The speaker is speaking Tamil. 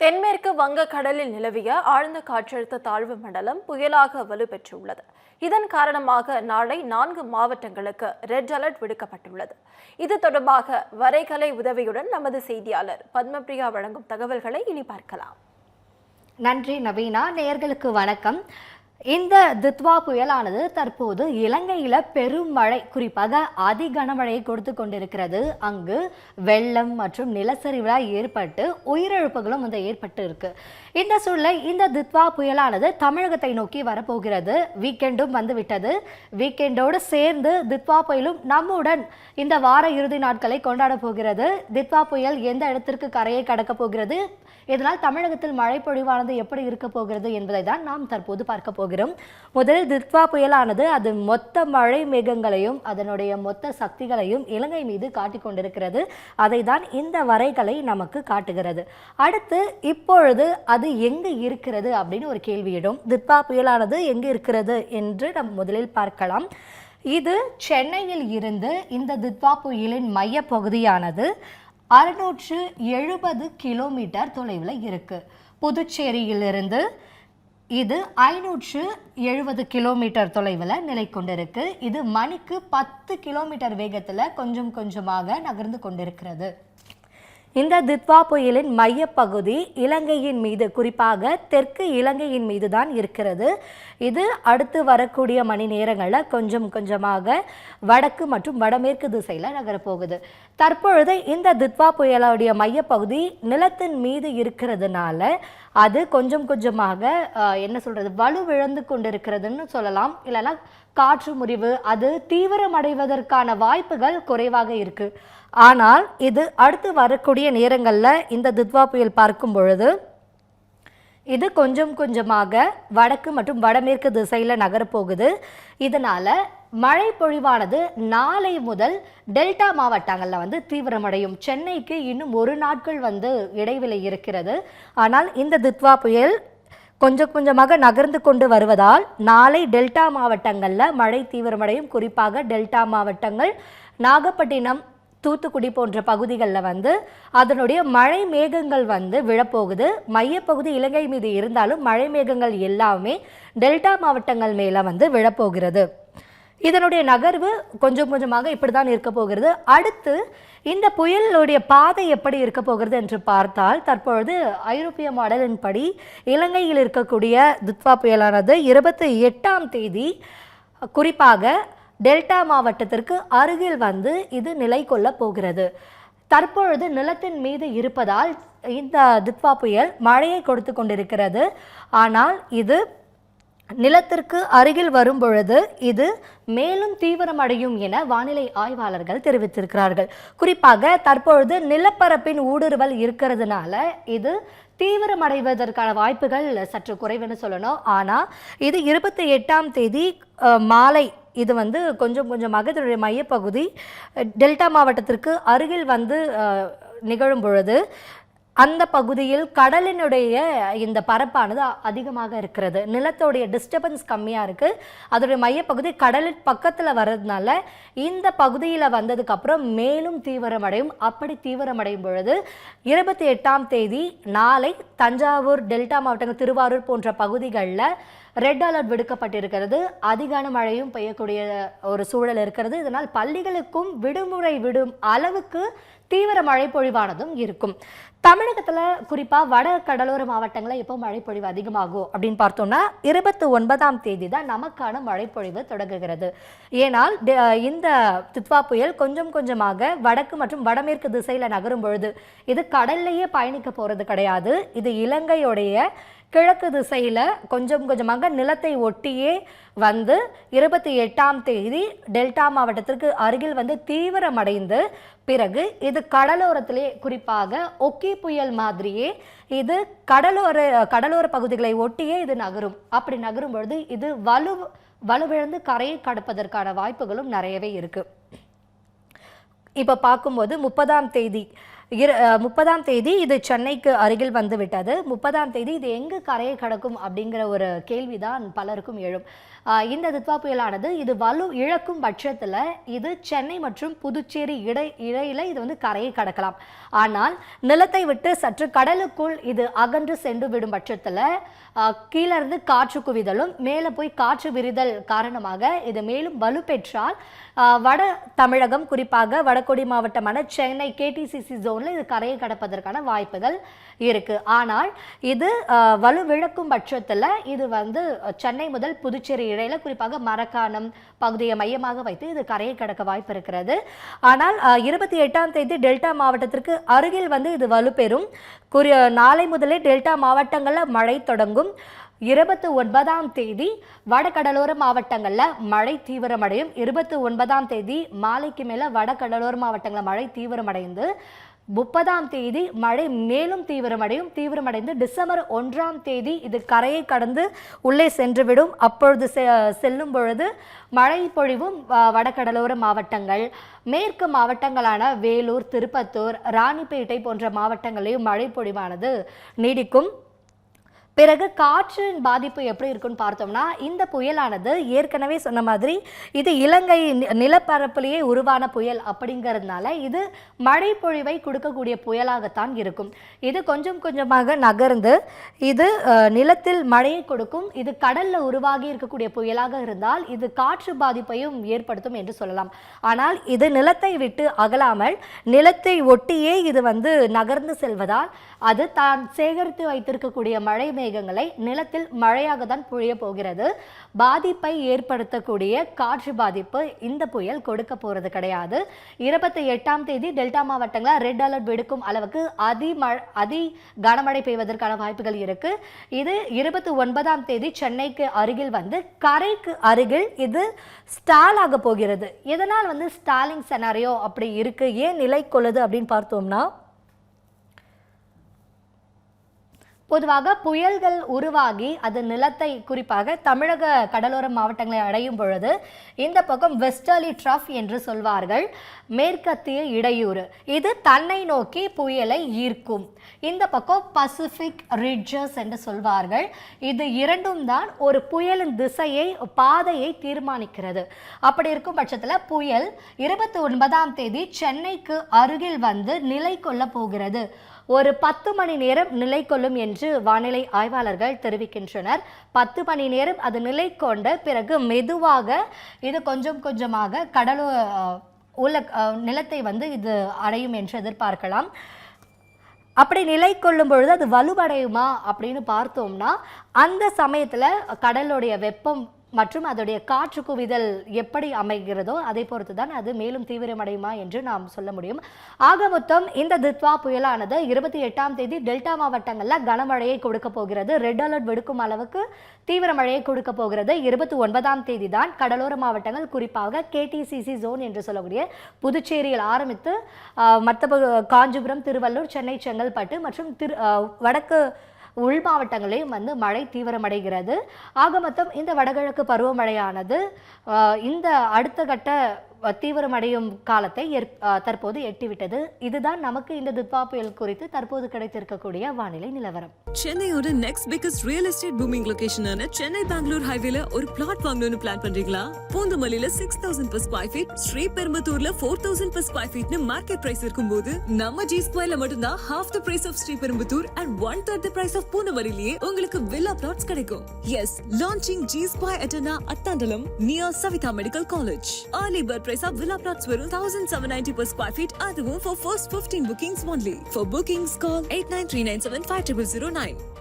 தென்மேற்கு வங்கக்கடலில் நிலவிய ஆழ்ந்த காற்றழுத்த தாழ்வு மண்டலம் புயலாக வலுப்பெற்றுள்ளது இதன் காரணமாக நாளை நான்கு மாவட்டங்களுக்கு ரெட் அலர்ட் விடுக்கப்பட்டுள்ளது. இது தொடர்பாக வரைகலை உதவியுடன் நமது செய்தியாளர் பத்மபிரியா வழங்கும் தகவல்களை இனி பார்க்கலாம். நன்றி நவீனா. நேயர்களுக்கு வணக்கம். இந்த தித்வா புயலானது தற்போது இலங்கையில பெரும் மழை குறிப்பாக அதி கனமழையை கொடுத்து கொண்டிருக்கிறது. அங்கு வெள்ளம் மற்றும் நிலச்சரிவுலாம் ஏற்பட்டு உயிரிழப்புகளும் வந்து ஏற்பட்டு இருக்கு இந்த சூழலை இந்த தித்வா புயலானது தமிழகத்தை நோக்கி வரப்போகிறது. வீக்கெண்டும் வந்துவிட்டது. வீக்கெண்டோடு சேர்ந்து தித்வா புயலும் நம்முடன் இந்த வார இறுதி நாட்களை கொண்டாட போகிறது. தித்வா புயல் எந்த இடத்திற்கு கரையை கடக்க போகிறது? இதனால் தமிழகத்தில் மழை பொழிவானது எப்படி இருக்க போகிறது என்பதை தான் நாம் தற்போது பார்க்க போகிறோம். முதலில் தித்வா புயலானது அது மொத்த மழை மேகங்களையும் அதனுடைய மொத்த சக்திகளையும் இலங்கை மீது காட்டிக் கொண்டிருக்கிறது. அதை தான் இந்த வரைகலை நமக்கு காட்டுகிறது. அடுத்து இப்பொழுது அது எங்கு இருக்கிறது அப்படின்னு ஒரு கேள்வியிடும் தித்வா புயலானது எங்கு இருக்கிறது என்று நம் முதலில் பார்க்கலாம். இது சென்னையில் இருந்து இந்த தித்வா புயலின் மைய பகுதியானது அறுநூற்று எழுபது கிலோமீட்டர் தொலைவில் இருக்கு. புதுச்சேரியிலிருந்து இது ஐநூற்று எழுபது கிலோமீட்டர் தொலைவில் நிலை கொண்டிருக்கு. இது மணிக்கு பத்து கிலோமீட்டர் வேகத்தில் கொஞ்சம் கொஞ்சமாக நகர்ந்து கொண்டிருக்கிறது. இந்த தித்வா புயலின் மையப்பகுதி இலங்கையின் மீது குறிப்பாக தெற்கு இலங்கையின் மீது தான் இருக்கிறது. இது அடுத்து வரக்கூடிய மணி நேரங்களில் கொஞ்சம் கொஞ்சமாக வடக்கு மற்றும் வடமேற்கு திசையில் நகரப்போகுது. தற்பொழுது இந்த தித்வா புயலுடைய மையப்பகுதி நிலத்தின் மீது இருக்கிறதுனால அது கொஞ்சம் கொஞ்சமாக என்ன சொல்கிறது வலுவிழந்து கொண்டிருக்கிறதுன்னு சொல்லலாம். இல்லைன்னா காற்று முறிவு அது தீவிரமடைவதற்கான வாய்ப்புகள் குறைவாக இருக்குது ஆனால் இது அடுத்து வரக்கூடிய நேரங்களில் இந்த தித்வா புயல் பார்க்கும் பொழுது இது கொஞ்சம் கொஞ்சமாக வடக்கு மற்றும் வடமேற்கு திசையில் நகரப்போகுது. இதனால் மழை பொழிவானது நாளை முதல் டெல்டா மாவட்டங்களில் வந்து தீவிரமடையும். சென்னைக்கு இன்னும் ஒரு நாட்கள் வந்து இடைவெளி இருக்கிறது. ஆனால் இந்த தித்வா புயல் கொஞ்சம் கொஞ்சமாக நகர்ந்து கொண்டு வருவதால் நாளை டெல்டா மாவட்டங்களில் மழை தீவிரமடையும். குறிப்பாக டெல்டா மாவட்டங்கள் நாகப்பட்டினம் தூத்துக்குடி போன்ற பகுதிகளில் வந்து அதனுடைய மழை மேகங்கள் வந்து விழப்போகுது. மையப்பகுதி இலங்கை மீது இருந்தாலும் மழை மேகங்கள் எல்லாமே டெல்டா மாவட்டங்கள் மேலே வந்து விழப்போகிறது. இதனுடைய நகர்வு கொஞ்சம் கொஞ்சமாக இப்படி தான் இருக்க போகிறது. அடுத்து இந்த புயலுடைய பாதை எப்படி இருக்க போகிறது என்று பார்த்தால் தற்பொழுது ஐரோப்பிய மாடலின் படி இலங்கையில் இருக்கக்கூடிய துத்வா புயலானது இருபத்தி எட்டாம் தேதி குறிப்பாக டெல்டா மாவட்டத்திற்கு அருகில் வந்து இது நிலை கொள்ளப் போகிறது. தற்பொழுது நிலத்தின் மீது இருப்பதால் இந்த தித்வா புயல் மழையை கொடுத்து கொண்டிருக்கிறது. ஆனால் இது நிலத்திற்கு அருகில் வரும் பொழுது இது மேலும் தீவிரமடையும் என வானிலை ஆய்வாளர்கள் தெரிவித்திருக்கிறார்கள். குறிப்பாக தற்பொழுது நிலப்பரப்பின் ஊடுருவல் இருக்கிறதுனால இது தீவிரமடைவதற்கான வாய்ப்புகள் சற்று குறைவுன்னு சொல்லணும். ஆனால் இது இருபத்தி எட்டாம் தேதி மாலை இது வந்து கொஞ்சம் கொஞ்சமாக இதனுடைய மையப்பகுதி டெல்டா மாவட்டத்திற்கு அருகில் வந்து நிகழும் பொழுது அந்த பகுதியில் கடலினுடைய இந்த பரப்பானது அதிகமாக இருக்கிறது. நிலத்தோடைய டிஸ்டர்பன்ஸ் கம்மியாக இருக்குது அதோடைய மையப்பகுதி கடலின் பக்கத்தில் வர்றதுனால இந்த பகுதியில் வந்ததுக்கப்புறம் மேலும் தீவிரமடையும் அப்படி தீவிரமடையும் பொழுது இருபத்தி எட்டாம் தேதி நாளை தஞ்சாவூர் டெல்டா மாவட்டங்கள் திருவாரூர் போன்ற பகுதிகளில் ரெட் அலர்ட் விடுக்கப்பட்டிருக்கிறது. அதிகான மழையும் பெய்யக்கூடிய ஒரு சூழல் இருக்கிறது. இதனால் பள்ளிகளுக்கும் விடுமுறை விடும் அளவுக்கு தீவிர மழை பொழிவானதும் இருக்கும். தமிழகத்தில் குறிப்பாக வட கடலோர மாவட்டங்களில் எப்போ மழைப்பொழிவு அதிகமாகும் அப்படின்னு பார்த்தோம்னா இருபத்தி ஒன்பதாம் தேதி தான் நமக்கான மழைப்பொழிவு தொடங்குகிறது. ஏனால் இந்த தித்வா புயல் கொஞ்சம் கொஞ்சமாக வடக்கு மற்றும் வடமேற்கு திசையில் நகரும் பொழுது இது கடல்லையே பயணிக்க போகிறது கிடையாது. இது இலங்கையுடைய கிழக்கு திசையில் கொஞ்சம் கொஞ்சமாக நிலத்தை ஒட்டியே வந்து இருபத்தி எட்டாம் தேதி டெல்டா மாவட்டத்திற்கு அருகில் வந்து தீவிரமடைந்து பிறகு இது கடலோரத்திலே குறிப்பாக ஒக்கி புயல் மாதிரியே இது கடலோர கடலோர பகுதிகளை ஒட்டியே இது நகரும். அப்படி நகரும் பொழுது இது வலு வலுவிழந்து கரையை கடப்பதற்கான வாய்ப்புகளும் நிறையவே இருக்கு. இப்போ பார்க்கும்போது முப்பதாம் தேதி இரு முப்பதாம் தேதி இது சென்னைக்கு அருகில் வந்துவிட்டது. முப்பதாம் தேதி இது எங்கு கரையை கடக்கும் அப்படிங்கிற ஒரு கேள்விதான் பலருக்கும் எழும். இந்த தித்வா புயலானது இது வலு இழக்கும் பட்சத்தில் இது சென்னை மற்றும் புதுச்சேரி இடை இடையில இது வந்து கரையை கடக்கலாம். ஆனால் நிலத்தை விட்டு சற்று கடலுக்குள் இது அகன்று சென்று விடும் பட்சத்தில் கீழே இருந்து காற்று குவிதலும் மேலே போய் காற்று விரிதல் காரணமாக இது மேலும் வலுப்பெற்றால் பெற்றால் வட தமிழகம் குறிப்பாக வடகொடி மாவட்டமான சென்னை கேடிசிசி ஜோனில் இது கரையை கடப்பதற்கான வாய்ப்புகள் இருக்குது ஆனால் இது வலுவிழக்கும் பட்சத்தில் இது வந்து சென்னை முதல் புதுச்சேரி இடையில குறிப்பாக மரக்காணம் பகுதியை மையமாக வைத்து இது கரையை கடக்க வாய்ப்பு இருக்கிறது. ஆனால் இருபத்தி எட்டாம் தேதி டெல்டா மாவட்டத்திற்கு அருகில் வந்து இது வலுப்பெறும். குறி நாளை முதலே டெல்டா மாவட்டங்களில் மழை தொடங்கும். இருபத்தி ஒன்பதாம் தேதி வடகடலோர மாவட்டங்களில் மழை தீவிரமடையும். இருபத்தி ஒன்பதாம் தேதி மாலைக்கு மேலே வடகடலோர மாவட்டங்களில் மழை தீவிரமடைந்து முப்பதாம் தேதி மழை மேலும் தீவிரமடையும். தீவிரமடைந்து டிசம்பர் ஒன்றாம் தேதி இது கரையை கடந்து உள்ளே சென்றுவிடும். அப்பொழுது செ- செல்லும் பொழுது மழை பொழிவும் வ- வடகடலோர மாவட்டங்கள். மேற்கு மாவட்டங்களான வேலூர் திருப்பத்தூர் ராணிப்பேட்டை போன்ற மாவட்டங்களிலும் மழை பொழிவானது நீடிக்கும். பிறகு காற்றின் பாதிப்பு எப்படி இருக்குன்னு பார்த்தோம்னா இந்த புயலானது ஏற்கனவே சொன்ன மாதிரி இது இலங்கை நி- நிலப்பரப்பிலேயே உருவான புயல் அப்படிங்கிறதுனால இது மழை பொழிவை கொடுக்கக்கூடிய புயலாகத்தான் இருக்கும். இது கொஞ்சம் கொஞ்சமாக நகர்ந்து இது நிலத்தில் மழையை கொடுக்கும் இது கடல்ல உருவாகி இருக்கக்கூடிய புயலாக இருந்தால் இது காற்று பாதிப்பையும் ஏற்படுத்தும் என்று சொல்லலாம். ஆனால் இது நிலத்தை விட்டு அகலாமல் நிலத்தை ஒட்டியே இது வந்து நகர்ந்து செல்வதால் அது தான் சேகரித்து வைத்திருக்கக்கூடிய மழை மேகங்களை நிலத்தில் மழையாக தான் பொழிய போகிறது. பாதிப்பை ஏற்படுத்தக்கூடிய காற்று பாதிப்பு இந்த புயல் கொடுக்க போகிறது கிடையாது. இருபத்தி எட்டாம் தேதி டெல்டா மாவட்டங்களில் ரெட் அலர்ட் விடுக்கும் அளவுக்கு அதி மழை அதி கனமழை பெய்வதற்கான வாய்ப்புகள் இருக்கு. இது இருபத்தி ஒன்பதாம் தேதி சென்னைக்கு அருகில் வந்து கரைக்கு அருகில் இது ஸ்டால் ஆக போகிறது. இதனால் வந்து ஸ்டாலிங் செனாரியோ அப்படி இருக்கு? ஏன் நிலை கொள்ளுது அப்படின்னு பார்த்தோம்னா பொதுவாக புயல்கள் உருவாகி அது நிலத்தை குறிப்பாக தமிழக கடலோர மாவட்டங்களை அடையும் பொழுது இந்த பக்கம் வெஸ்டர்லி ட்ரஃப் என்று சொல்வார்கள் மேற்கத்திய இடையூறு. இது தன்னை நோக்கி புயலை ஈர்க்கும். இந்த பக்கம் பசிபிக் ரிட்ஜஸ் என்று சொல்வார்கள். இது இரண்டும் தான் ஒரு புயலின் திசையை பாதையை தீர்மானிக்கிறது. அப்படி இருக்கும் பட்சத்தில் புயல் இருபத்தி ஒன்பதாம் தேதி சென்னைக்கு அருகில் வந்து நிலை கொள்ள போகிறது. ஒரு பத்து மணி நேரம் நிலை கொள்ளும் என்று வானிலை ஆய்வாளர்கள் தெரிவிக்கின்றனர். பத்து மணி நேரம் அது நிலை கொண்ட பிறகு மெதுவாக இது கொஞ்சம் கொஞ்சமாக கடலோ உள்ள நிலத்தை வந்து இது அடையும் என்று எதிர்பார்க்கலாம். அப்படி நிலை கொள்ளும் பொழுது அது வலுவடையுமா அப்படின்னு பார்த்தோம்னா அந்த சமயத்தில் கடலுடைய வெப்பம் மற்றும் அதோடைய காற்று குவிதல் எப்படி அமைகிறதோ அதை பொறுத்து தான் அது மேலும் தீவிரமடையுமா என்று நாம் சொல்ல முடியும். ஆக மொத்தம் இந்த தித்வா புயலானது இருபத்தி எட்டாம் தேதி டெல்டா மாவட்டங்களில் கனமழையை கொடுக்க போகிறது. ரெட் அலர்ட் விடுக்கும் அளவுக்கு தீவிர மழையை கொடுக்க போகிறது. இருபத்தி ஒன்பதாம் தேதி தான் கடலோர மாவட்டங்கள் குறிப்பாக கேடிசிசி ஜோன் என்று சொல்லக்கூடிய புதுச்சேரியில் ஆரம்பித்து மற்ற காஞ்சிபுரம் திருவள்ளூர் சென்னை செங்கல்பட்டு மற்றும் திரு வடக்கு உள் மாவட்டங்களிலும் வந்து மழை தீவிரமடைகிறது. ஆக மொத்தம் இந்த வடகிழக்கு பருவமழையானது இந்த அடுத்த கட்ட தீவிரமடையும் காலத்தை ஏற்- தற்போது எட்டிவிட்டது. இதுதான் நமக்கு இந்த தித்வா புயல் குறித்து தற்போது கிடைத்திருக்கக்கூடிய வானிலை நிலவரம். சென்னையோட next biggest real estate booming லொகேஷனான Chennai Bangalore ஹைவேல ஒரு பிளாட் வாங்கணும்னு பிளான் பண்றீங்களா? பூந்தமல்லியில six thousand per square feet ஸ்ரீபெரும்புத்தூர்ல four thousand per square ஃபீட்னு மார்க்கெட் பிரைஸ் இருக்கும்போது நம்ம ஜி ஸ்கொயர்ல மட்டும்தான் half the price of Sriperumbudur and one third the price of பூந்தமல்லிலேயே உங்களுக்கு வில்லா பிளாட்ஸ் கிடைக்கும். S launching G square அட்டனா Athandalam near Saveetha medical college early bird price of Villa Plot Swaroon 1790 per square feet அதுவும் for first 15 bookings only. For bookings call 8939750009.